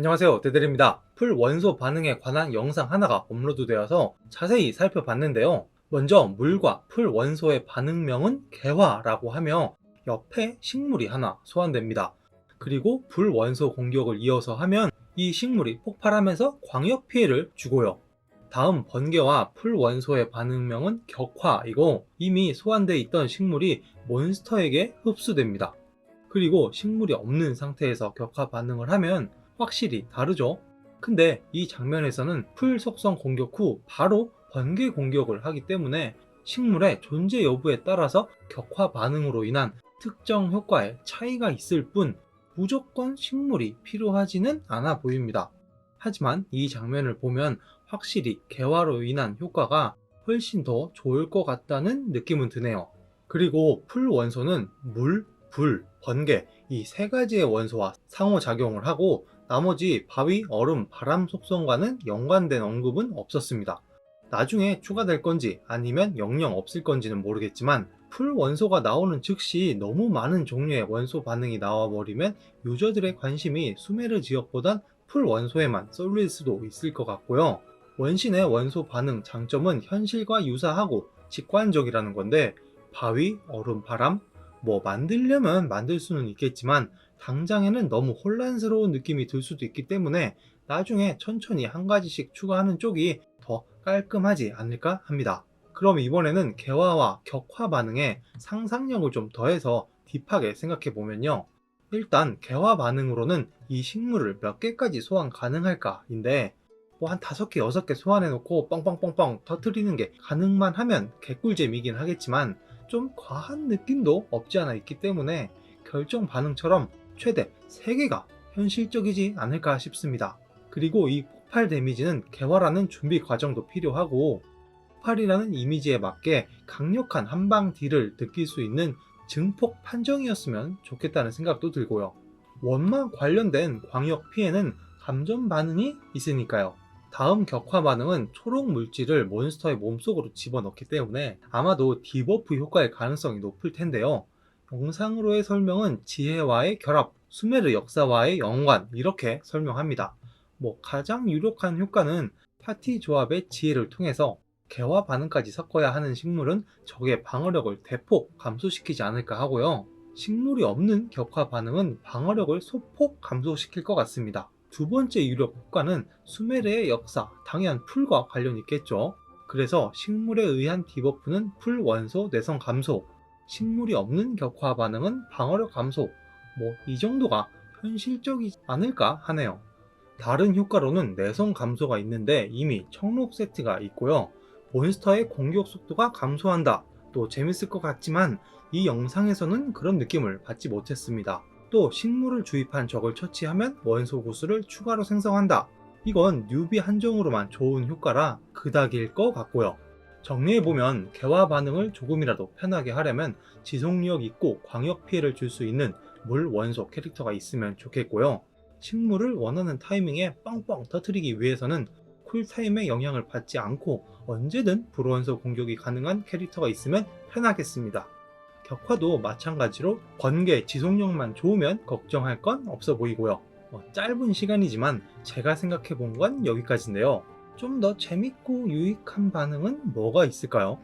안녕하세요. 데델입니다. 풀 원소 반응에 관한 영상 하나가 업로드 되어서 자세히 살펴봤는데요. 먼저 물과 풀 원소의 반응명은 개화라고 하며 옆에 식물이 하나 소환됩니다. 그리고 불 원소 공격을 이어서 하면 이 식물이 폭발하면서 광역 피해를 주고요. 다음 번개와 풀 원소의 반응명은 격화이고 이미 소환되어 있던 식물이 몬스터에게 흡수됩니다. 그리고 식물이 없는 상태에서 격화 반응을 하면 확실히 다르죠. 근데 이 장면에서는 풀 속성 공격 후 바로 번개 공격을 하기 때문에 식물의 존재 여부에 따라서 격화 반응으로 인한 특정 효과에 차이가 있을 뿐 무조건 식물이 필요하지는 않아 보입니다. 하지만 이 장면을 보면 확실히 개화로 인한 효과가 훨씬 더 좋을 것 같다는 느낌은 드네요. 그리고 풀 원소는 물, 불, 번개 이 세 가지의 원소와 상호작용을 하고 나머지 바위, 얼음, 바람 속성과는 연관된 언급은 없었습니다. 나중에 추가될 건지 아니면 영영 없을 건지는 모르겠지만 풀 원소가 나오는 즉시 너무 많은 종류의 원소 반응이 나와버리면 유저들의 관심이 수메르 지역보단 풀 원소에만 쏠릴 수도 있을 것 같고요. 원신의 원소 반응 장점은 현실과 유사하고 직관적이라는 건데 바위, 얼음, 바람, 뭐 만들려면 만들 수는 있겠지만 당장에는 너무 혼란스러운 느낌이 들 수도 있기 때문에 나중에 천천히 한 가지씩 추가하는 쪽이 더 깔끔하지 않을까 합니다. 그럼 이번에는 개화와 격화 반응에 상상력을 좀 더해서 딥하게 생각해 보면요. 일단 개화 반응으로는 이 식물을 몇 개까지 소환 가능할까 인데 뭐 한 다섯 개, 여섯 개 소환해 놓고 뻥뻥뻥뻥 터트리는 게 가능만 하면 개꿀잼이긴 하겠지만 좀 과한 느낌도 없지 않아 있기 때문에 결정 반응처럼 최대 3개가 현실적이지 않을까 싶습니다. 그리고 이 폭발 데미지는 개화라는 준비 과정도 필요하고 폭발이라는 이미지에 맞게 강력한 한방 딜을 느낄 수 있는 증폭 판정이었으면 좋겠다는 생각도 들고요. 원만 관련된 광역 피해는 감전 반응이 있으니까요. 다음 격화 반응은 초록 물질을 몬스터의 몸속으로 집어넣기 때문에 아마도 디버프 효과의 가능성이 높을 텐데요. 영상으로의 설명은 지혜와의 결합, 수메르 역사와의 연관 이렇게 설명합니다. 뭐 가장 유력한 효과는 파티 조합의 지혜를 통해서 개화 반응까지 섞어야 하는 식물은 적의 방어력을 대폭 감소시키지 않을까 하고요. 식물이 없는 격화 반응은 방어력을 소폭 감소시킬 것 같습니다. 두 번째 유력 효과는 수메르의 역사, 당연 풀과 관련 있겠죠. 그래서 식물에 의한 디버프는 풀 원소 내성 감소, 식물이 없는 격화 반응은 방어력 감소, 뭐 이 정도가 현실적이지 않을까 하네요. 다른 효과로는 내성 감소가 있는데 이미 청록 세트가 있고요. 몬스터의 공격 속도가 감소한다. 또 재밌을 것 같지만 이 영상에서는 그런 느낌을 받지 못했습니다. 또 식물을 주입한 적을 처치하면 원소 구슬을 추가로 생성한다. 이건 뉴비 한정으로만 좋은 효과라 그닥일 것 같고요. 정리해보면 개화 반응을 조금이라도 편하게 하려면 지속력 있고 광역 피해를 줄 수 있는 물 원소 캐릭터가 있으면 좋겠고요. 식물을 원하는 타이밍에 뻥뻥 터트리기 위해서는 쿨타임의 영향을 받지 않고 언제든 불원소 공격이 가능한 캐릭터가 있으면 편하겠습니다. 격화도 마찬가지로 번개 지속력만 좋으면 걱정할 건 없어 보이고요. 뭐 짧은 시간이지만 제가 생각해 본 건 여기까지인데요. 좀 더 재밌고 유익한 반응은 뭐가 있을까요?